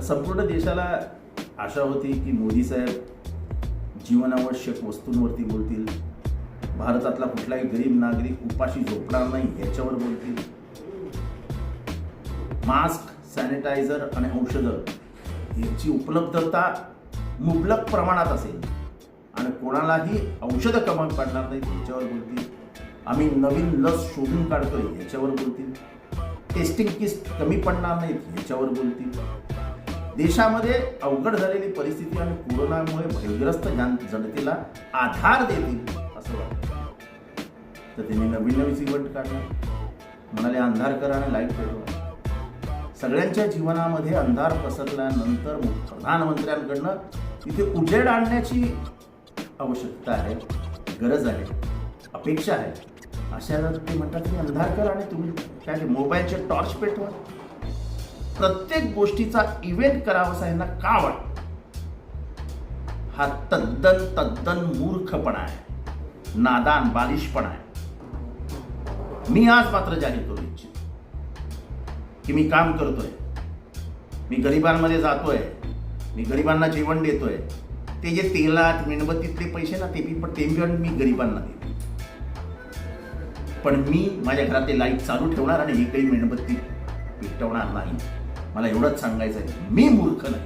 संपूर्ण देशाला आशा होती की मोदी साहेब जीवनावश्यक वस्तूंवरती बोलतील. भारतातला कुठलाही गरीब नागरिक उपाशी झोपणार नाही याच्यावर बोलतील. मास्क सॅनिटायझर आणि औषधं याची उपलब्धता मुबलक प्रमाणात असेल. आणि कोणालाही औषधं कमी पडणार नाहीत याच्यावर बोलतील. आम्ही नवीन लस शोधून काढतोय याच्यावर बोलतील. टेस्टिंग किट कमी पडणार नाहीत याच्यावर बोलतील. देशामध्ये अवघड झालेली परिस्थिती आणि कोरोनामुळे भयग्रस्त जन जनतेला आधार देतील असं वाटतं. तर त्यांनी नवीन नवीन इव्हेंट काढला. म्हणाले अंधार करा आणि लाइट पेटवा. सगळ्यांच्या जीवनामध्ये अंधार पसरल्यानंतर प्रधानमंत्र्यांकडनं तिथे उजेड आणण्याची आवश्यकता आहे गरज आहे अपेक्षा आहे. अशा ते म्हणतात की अंधार करा आणि तुम्ही काय मोबाईलचे टॉर्च पेटवा. प्रत्येक गोष्टीचा इव्हेंट करावासा यांना का वाटतं? हा तद्दन तद्दन मूर्खपणा आहे. नादान बालिशपणा आहे. मी आज मात्र जाहीर करू इच्छितो की मी काम करतोय. मी गरिबांमध्ये जातोय. मी गरिबांना जेवण देतोय. ते जे तेलात मेणबत्तीतले पैसे ना ते मी पण ते पण मी गरिबांना देतो. पण मी माझ्या घरात ते लाइट चालू ठेवणार आणि ही काही मेणबत्ती पेटवणार नाही. मला एवढंच सांगायचं आहे मी मूर्ख नाही.